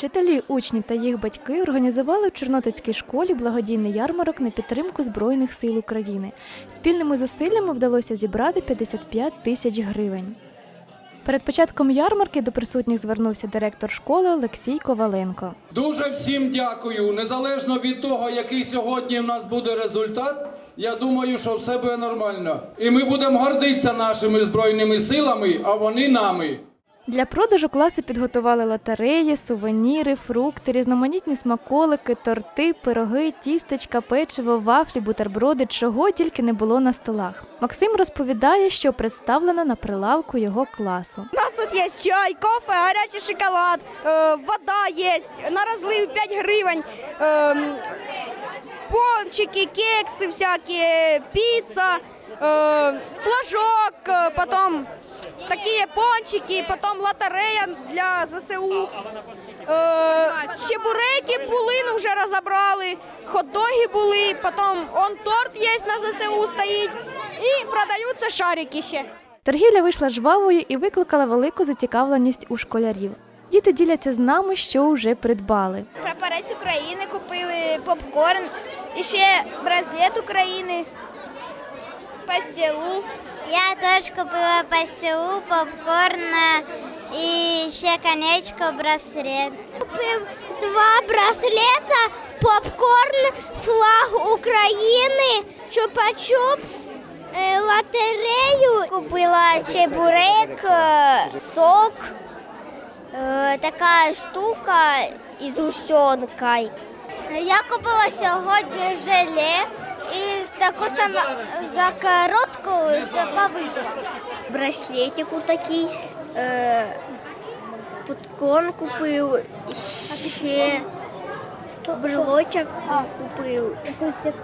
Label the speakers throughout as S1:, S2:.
S1: Вчителі, учні та їх батьки організували в Чорнотицькій школі благодійний ярмарок на підтримку Збройних сил України. Спільними зусиллями вдалося зібрати 55 тисяч гривень. Перед початком ярмарки до присутніх звернувся директор школи Олексій Коваленко.
S2: Дуже всім дякую. Незалежно від того, який сьогодні в нас буде результат, я думаю, що все буде нормально. І ми будемо гордитися нашими збройними силами, а вони нами.
S1: Для продажу класи підготували лотереї, сувеніри, фрукти, різноманітні смаколики, торти, пироги, тістечка, печиво, вафлі, бутерброди, чого тільки не було на столах. Максим розповідає, що представлено на прилавку його класу.
S3: У нас тут есть чай, кофе, горячий шоколад, э, вода есть, на разлив 5 гривен, эм, пончики, кексы всякие, пицца, э, флажок, э, такие пончики, потом лотерея для ЗСУ. Е, чебуреки були, ну вже розібрали, хот-доги були, потім он торт є на ЗСУ стоїть і продаються шарики ще.
S1: Торгівля вийшла жвавою і викликала велику зацікавленість у школярів. Діти діляться з нами, що вже придбали.
S4: Прапорець України купили попкорн, і ще браслет України, пастилу.
S5: Я теж купила пастилу, попкорн і ще конечко, браслет. Купив два браслета, попкорн, флаг України, чупа-чупс, е, лотерею. Купила чебурек, е, сок, е, така штука із гущонкою. Я купила сьогодні желе і таку саму закоротку з повидлом. Браслетик такий, е, попкорн купив, ще брелочок купив.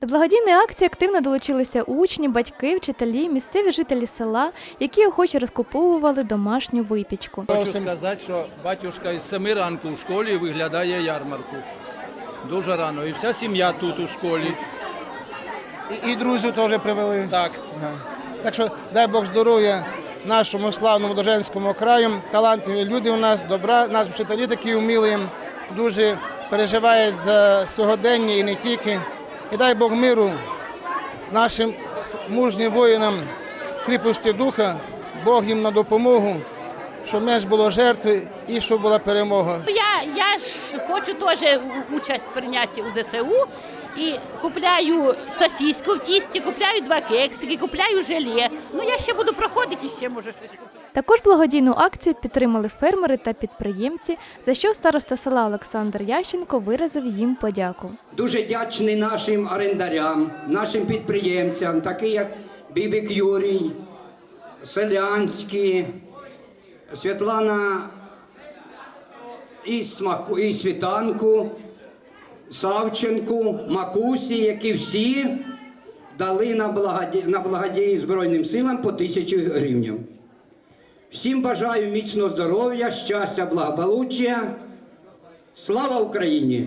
S1: До благодійної акції активно долучилися учні, батьки, вчителі, місцеві жителі села, які охоче розкуповували домашню випічку.
S2: Хочу сказати, що батюшка із семи ранку в школі виглядає ярмарку. Дуже рано. І вся сім'я тут у школі.
S6: І, і друзів теж привели.
S2: Так.
S6: Так що дай Бог здоров'я нашому славному Доженському краю. Талантливі люди у нас, добра, нас вчителі такі вмілі, дуже переживають за сьогодення і не тільки. І дай Бог миру нашим мужнім воїнам кріпості духа, Бог їм на допомогу, щоб менш було жертви і щоб була перемога.
S7: Я, я ж хочу теж участь прийняти у ЗСУ і купляю сосиску в тісті, купляю два кексики, купляю желе. Ну я ще буду проходити і ще може щось купити.
S1: Також благодійну акцію підтримали фермери та підприємці, за що староста села Олександр Ященко виразив їм подяку.
S8: Дуже вдячний нашим орендарям, нашим підприємцям, такі як Бібік Юрій, Селянський, Світлана і, Смаку, і Світанку, Савченку, Макусі, які всі дали на благоді... на благодії Збройним силам по тисячі гривень. Всім бажаю міцного здоров'я, щастя, благополуччя. Слава Україні!